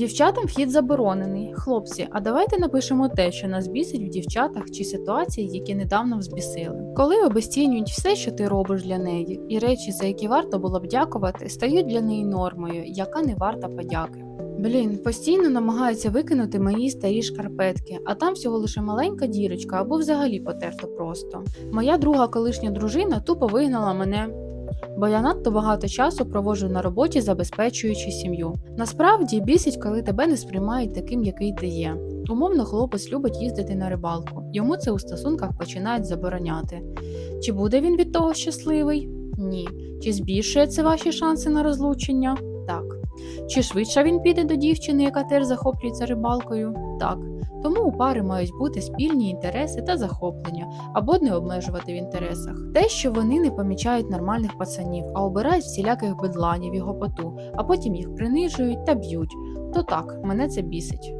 Дівчатам вхід заборонений. Хлопці, а давайте напишемо те, що нас бісить в дівчатах чи ситуації, які недавно взбісили. Коли обесцінюють все, що ти робиш для неї, і речі, за які варто було б дякувати, стають для неї нормою, яка не варта подяки. Блін, постійно намагаються викинути мої старі шкарпетки, а там всього лише маленька дірочка або взагалі потерто просто. Моя друга колишня дружина тупо вигнала мене бо я надто багато часу проводжу на роботі, забезпечуючи сім'ю. Насправді бісить, коли тебе не сприймають таким, який ти є. Умовно, хлопець любить їздити на рибалку. Йому це у стосунках починають забороняти. Чи буде він від того щасливий? Ні. Чи збільшує це ваші шанси на розлучення? Так. Чи швидше він піде до дівчини, яка теж захоплюється рибалкою? Так. Тому у пари мають бути спільні інтереси та захоплення, або не обмежувати в інтересах. Те, що вони не помічають нормальних пацанів, а обирають всіляких бедланів і гопоту, а потім їх принижують та б'ють. То так, мене це бісить.